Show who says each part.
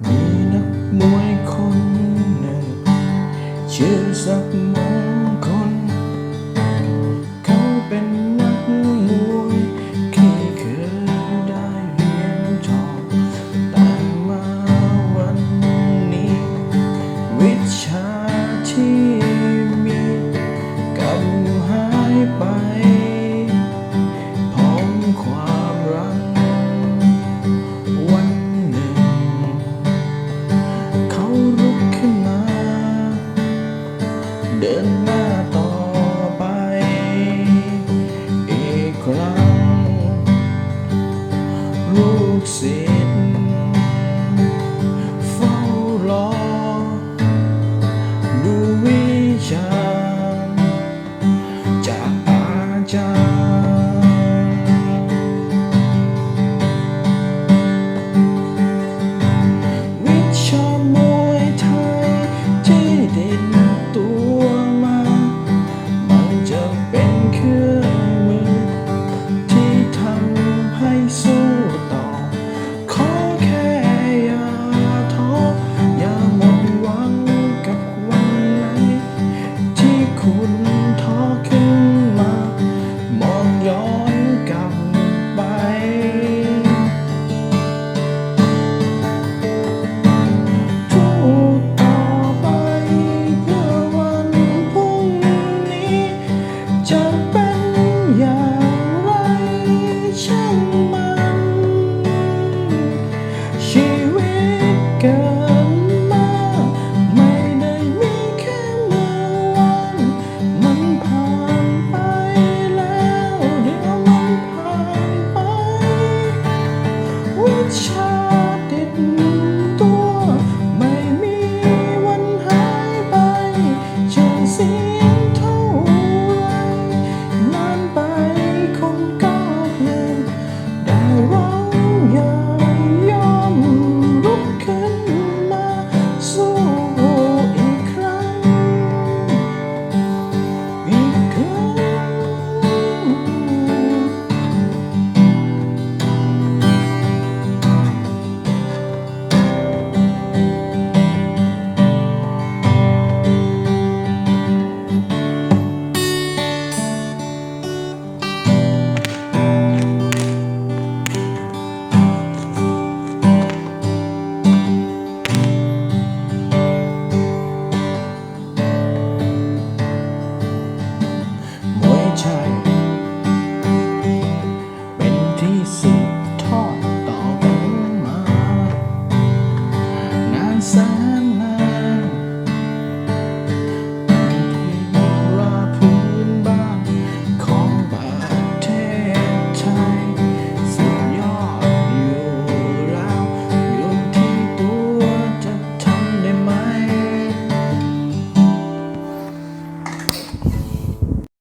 Speaker 1: มีนักมวยคนหนึ่ง ชื่อสักมงคลเขาเป็นนักมวยที่เคยได้เหรียญทองแต่มาวันนี้ วิชา você.